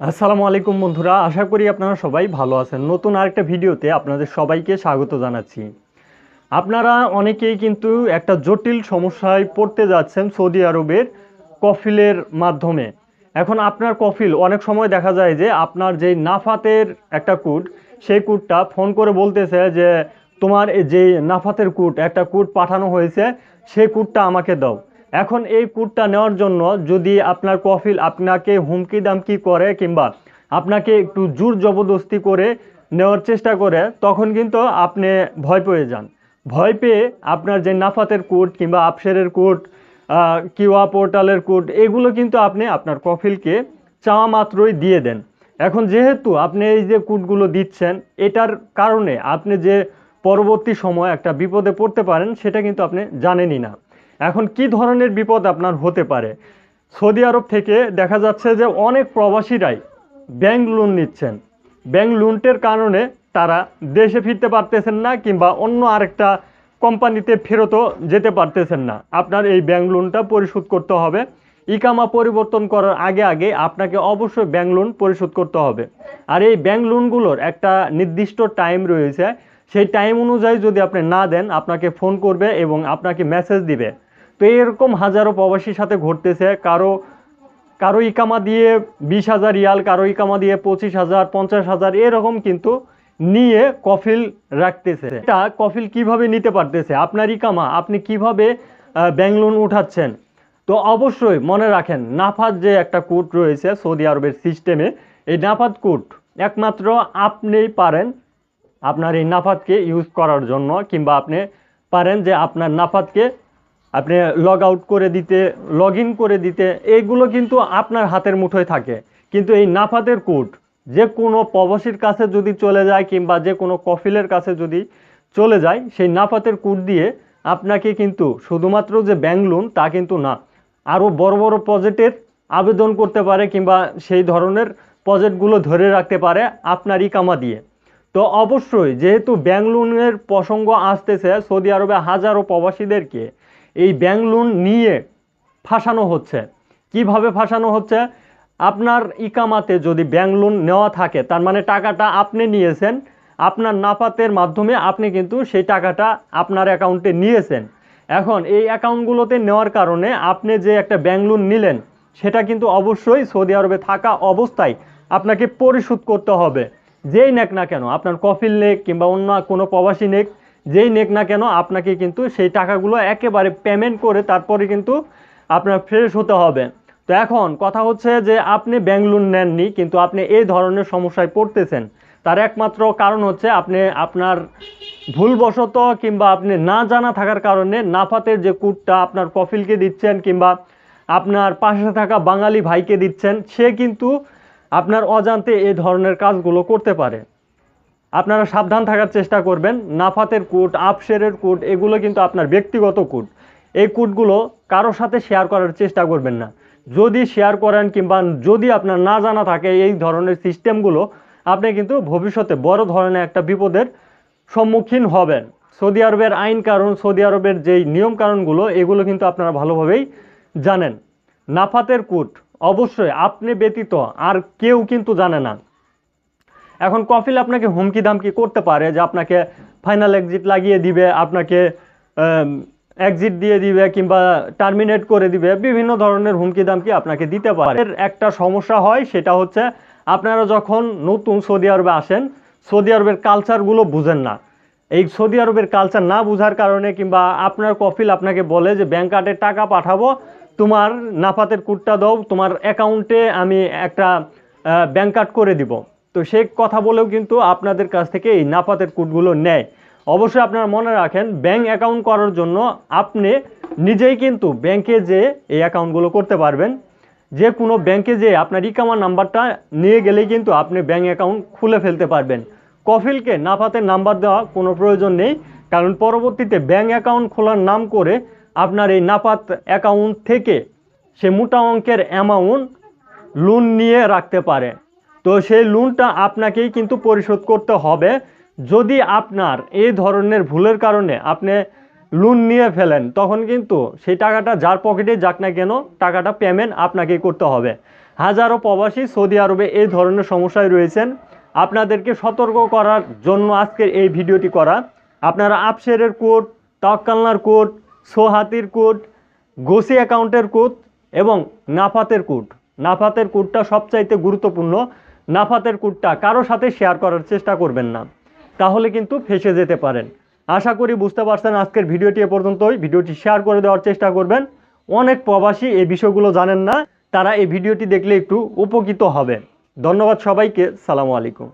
আসসালামু আলাইকুম বন্ধুরা, আশা করি আপনারা সবাই ভালো আছেন। নতুন আরেকটা ভিডিওতে আপনাদের সবাইকে স্বাগত জানাচ্ছি। আপনারা অনেকেই কিন্তু একটা জটিল সমস্যায় পড়তে যাচ্ছেন সৌদি আরবের কফিলের মাধ্যমে। এখন আপনার কফিল, অনেক সময় দেখা যায় যে আপনার যে নাফাতের একটা কুট, সেই কুটটা ফোন করে বলতেছে যে, তোমার যে নাফাতের কুট, একটা কুট পাঠানো হয়েছে, সেই কুটটা আমাকে দাও। এখন এই কুটটা নেওয়ার জন্য যদি আপনার কফিল আপনাকে হুমকি দামকি করে কিংবা আপনাকে একটু জোর জবরদস্তি করে নেওয়ার চেষ্টা করে, তখন কিন্তু আপনি ভয় পেয়ে যান। ভয় পেয়ে আপনার যে নাফাতের কোড কিংবা আপসেরের কোড কিউয়া পোর্টালের কোড, এগুলো কিন্তু আপনি আপনার কফিলকে চাওয়া মাত্রই দিয়ে দেন। এখন যেহেতু আপনি এই যে কোডগুলো দিচ্ছেন, এটার কারণে আপনি যে পরবর্তী সময় একটা বিপদে পড়তে পারেন, সেটা কিন্তু আপনি জানেনই না। এখন কি ধরনের বিপদ আপনার হতে পারে? সৌদি আরব থেকে দেখা যাচ্ছে যে অনেক প্রবাসীরাই ব্যাংক লোন নিচ্ছেন। ব্যাংক লোনটের কারণে তারা দেশে ফিরতে পারতেছেন না কিংবা অন্য আরেকটা কোম্পানিতে ফেরতও যেতে পারতেছেন না। আপনার এই ব্যাংক লোনটা পরিশোধ করতে হবে। ইকামা পরিবর্তন করার আগে আগে আপনাকে অবশ্যই ব্যাংক লোন পরিশোধ করতে হবে। আর এই ব্যাংক লোনগুলোর একটা নির্দিষ্ট টাইম রয়েছে। সেই টাইম অনুযায়ী যদি আপনি না দেন, আপনাকে ফোন করবে এবং আপনাকে মেসেজ দিবে। তো এরকম হাজারো প্রবাসীর সাথে ঘটতেছে। কারও কারও ইকামা দিয়ে বিশ হাজার রিয়াল, কারও ইকামা দিয়ে পঁচিশ হাজার, পঞ্চাশ হাজার, এরকম কিন্তু নিয়ে কফিল রাখতেছে। এটা কফিল কীভাবে নিতে পারতেছে? আপনার ইকামা, আপনি কীভাবে ব্যাংক লোন উঠাচ্ছেন? তো অবশ্যই মনে রাখেন নাফাত যে একটা কোর্ট রয়েছে সৌদি আরবের সিস্টেমে এই নাফাত কোড একমাত্র আপনিই পারেন আপনার এই নাফাতকে ইউজ করার জন্য, কিংবা আপনি পারেন যে আপনার নাফাতকে আপনি লগ আউট করে দিতে লগ করে দিতে এইগুলো কিন্তু আপনার হাতের মুঠোয় থাকে। কিন্তু এই নাফাতের কোড যে কোনো প্রবাসীর কাছে যদি চলে যায় কিংবা যে কোনো কফিলের কাছে যদি চলে যায়, সেই নাফাতের কোড দিয়ে আপনাকে কিন্তু শুধুমাত্র যে ব্যাংক লোন তা কিন্তু না। আরও বড় বড় প্রজেক্টের আবেদন করতে পারে কিংবা সেই ধরনের প্রজেক্টগুলো ধরে রাখতে পারে আপনার ইকামা দিয়ে। তো অবশ্যই, যেহেতু ব্যাংক লোনের প্রসঙ্গ আসতেছে, সৌদি আরবে হাজারো প্রবাসীদেরকে এই ব্যাংক লোন নিয়ে ফাঁসানো হচ্ছে। কীভাবে ফাঁসানো হচ্ছে? আপনার ইকামাতে যদি ব্যাংক লোন নেওয়া থাকে, তার মানে টাকাটা আপনি নিয়েছেন, আপনার নাফাতের মাধ্যমে আপনি কিন্তু সেই টাকাটা আপনার অ্যাকাউন্টে নিয়েছেন। এখন এই অ্যাকাউন্টগুলোতে নেওয়ার কারণে আপনি যে একটা ব্যাংক লোন নিলেন, সেটা কিন্তু অবশ্যই সৌদি আরবে থাকা অবস্থায় আপনাকে পরিশোধ করতে হবে। যেই নেক না কেন, আপনার কফিল নেক কিংবা অন্য কোনো প্রবাসী নেক যেই নেক না কেন, আপনাকে কিন্তু সেই টাকাগুলো একেবারে পেমেন্ট করে তারপরে কিন্তু আপনার ফ্রেশ হতে হবে। তো এখন কথা হচ্ছে যে আপনি ব্যাংক লোন নেননি, কিন্তু আপনি এই ধরনের সমস্যায় পড়তেছেন। তার একমাত্র কারণ হচ্ছে আপনি আপনার ভুলবশত কিংবা আপনি না জানা থাকার কারণে নাফাতের যে কুটটা আপনার কফিলকে দিচ্ছেন কিংবা আপনার পাশে থাকা বাঙালি ভাইকে দিচ্ছেন, সে কিন্তু আপনার অজান্তে এই ধরনের কাজগুলো করতে পারে। আপনারা সাবধান থাকার চেষ্টা করবেন। নাফাতের কোড আপশেরের কোড এগুলো কিন্তু আপনার ব্যক্তিগত কোড এই কোডগুলো কারোর সাথে শেয়ার করার চেষ্টা করবেন না। যদি শেয়ার করেন কিংবা যদি আপনার না জানা থাকে এই ধরনের সিস্টেমগুলো আপনি কিন্তু ভবিষ্যতে বড় ধরনের একটা বিপদের সম্মুখীন হবেন। সৌদি আরবের আইন কারণ, সৌদি আরবের যেই নিয়ম কারণগুলো, এগুলো কিন্তু আপনারা ভালোভাবেই জানেন। নাফাতের কোড অবশ্যই আপনি ব্যতীত আর কেউ কিন্তু জানে না। এখন কফিল আপনাকে হুমকি দামকি করতে পারে যে আপনাকে ফাইনাল এক্সিট লাগিয়ে দিবে, আপনাকে এক্সিট দিয়ে দিবে কিংবা টার্মিনেট করে দিবে, বিভিন্ন ধরনের হুমকি দামকি আপনাকে দিতে পারে। এর একটা সমস্যা হয়, সেটা হচ্ছে আপনারা যখন নতুন সৌদি আরবে আসেন, সৌদি আরবের কালচারগুলো বুঝেন না। এই সৌদি আরবের কালচার না বোঝার কারণে কিংবা আপনার কফিল আপনাকে বলে যে, ব্যাংক কার্ডের টাকা পাঠাবো, তোমার নাফাতের কুটটা দাও, তোমার অ্যাকাউন্টে আমি একটা ব্যাংক কার্ড করে দিব। তো সে কথা বলেও কিন্তু আপনাদের কাছ থেকে এই নাপাতের কোডগুলো নেয়। অবশ্যই আপনারা মনে রাখেন, ব্যাংক অ্যাকাউন্ট করার জন্য আপনি নিজেই কিন্তু ব্যাংকে যে এই অ্যাকাউন্টগুলো করতে পারবেন, যে কোনো ব্যাংকে যে আপনার ইকামা নাম্বারটা নিয়ে গেলেই কিন্তু আপনি ব্যাংক অ্যাকাউন্ট খুলে ফেলতে পারবেন। কফিলকে নাফাতের নাম্বার দেওয়া কোনো প্রয়োজন নেই, কারণ পরবর্তীতে ব্যাংক অ্যাকাউন্ট খোলার নাম করে আপনার এই নাফাত অ্যাকাউন্ট থেকে সে মোটা অঙ্কের অ্যামাউন্ট লোন নিয়ে রাখতে পারে। তো সেই লোনটা আপনাকেই কিন্তু পরিশোধ করতে হবে। যদি আপনার এই ধরনের ভুলের কারণে আপনি লোন নিয়ে ফেলেন, তখন কিন্তু সেই টাকাটা যার পকেটে যাক না কেন, টাকাটা পেমেন্ট আপনাকেই করতে হবে। হাজারো প্রবাসী সৌদি আরবে এই ধরনের সমস্যায় রয়েছেন। আপনাদেরকে সতর্ক করার জন্য আজকের এই ভিডিওটি করা। আপনারা আপশেরের কোড তাক্কালনার কোড, সোহাতির কোড, গোসি অ্যাকাউন্টের কোড এবং নাফাতের কোড। নাফাতের কোডটা সবচাইতে গুরুত্বপূর্ণ। নাফাতের কুটটা কারও সাথে শেয়ার করার চেষ্টা করবেন না। তাহলে কিন্তু ফেসে যেতে পারেন। আশা করি বুঝতে পারছেন আজকের ভিডিওটি এ পর্যন্তই। ভিডিওটি শেয়ার করে দেওয়ার চেষ্টা করবেন। অনেক প্রবাসী এই বিষয়গুলো জানেন না। তারা এই ভিডিওটি দেখলে একটু উপকৃত হবে। ধন্যবাদ সবাইকে। সালামু আলাইকুম।